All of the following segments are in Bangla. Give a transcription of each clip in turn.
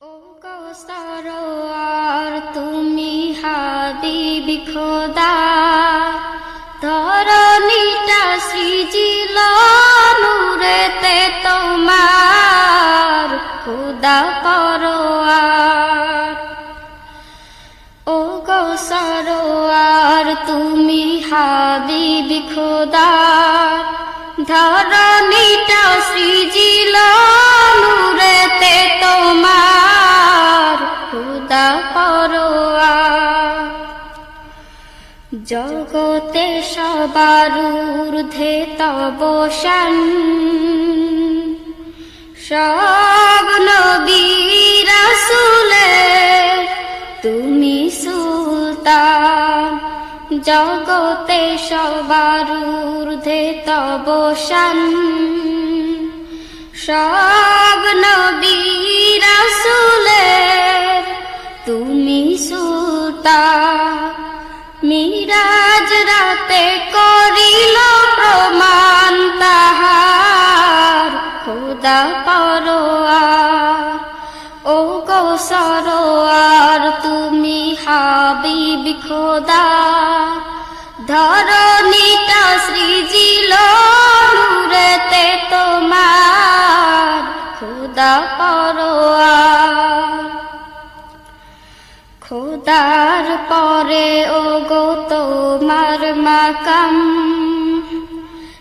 ও আর তুমি হাবিব খোদা। ধরণীটা সৃজিল নূরেতে তোমার, খুদা পরোয়ার। ও সরোয়ার, তুমি হাবিব খোদা। ধরণীটা সৃজিল নূরেতে তোমার জগতে সবার ঊর্ধ্বে তব সব নবী রাসূলে তুমি সুলতান। জগতে সবার ঊর্ধ্বে তব সব নবী রাসূলে তুমি সুলতান। মিরাজ রাতে করিল প্রমাণ তাহার। খোদা পরোয়ার ও গো সরোয়ার, তুমি হাবিব খোদা ধরণীটা সৃজিল নূরেতে তোমার। খোদা পরোয়ার, খোদার পরে ও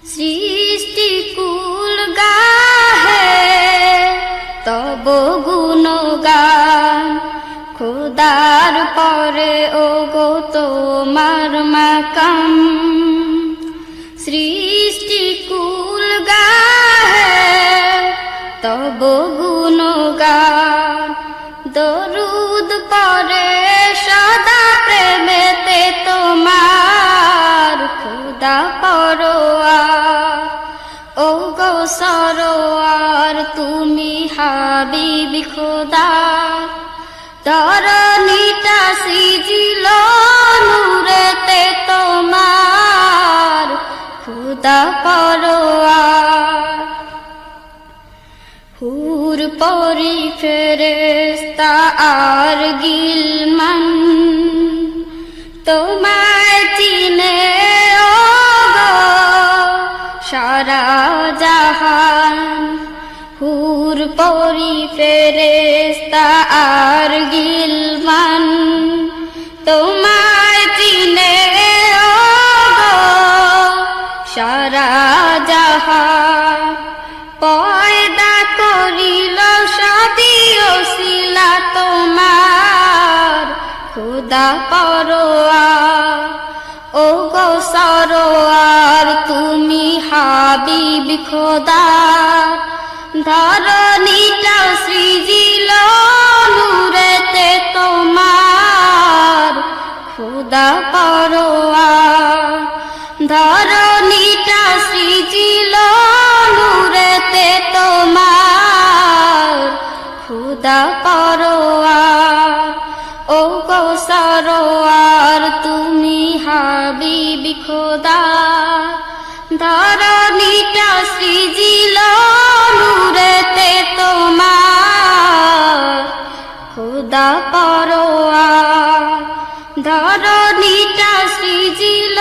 সৃষ্টি কুল গাহে তব গুণগান। খোদার পরে ও গো তোমার মাকাম। সরোয়ার, তুমি হাবিব খোদা। তরণীটা সিজিল নূরেতে তোমার, খুদা পরোয়ার। হুর পরি ফেরেস্তা আর গিলমান তোমায় পরি ফেরেস্তা আর গিলমান, তোমায় চিনে সারা জাহান। পয়দা করিল সদিও শিলা তোমার, খুদা পরোয়া। ও গো সরোয়ার, তুমি হাবিব খোদা। ধরণীটা সৃজিল নূরেতে তোমার। খুদা পরোয়া ধরণীটা সৃজিল নূরেতে তোমার। খুদা পরোয়ার ও গো সরোয়ার, তুমি হাবিব খোদা। ধরণীটা সৃজিল নূরেতে তোমার। খুদা পরোয়া ধরণীটা সৃজিল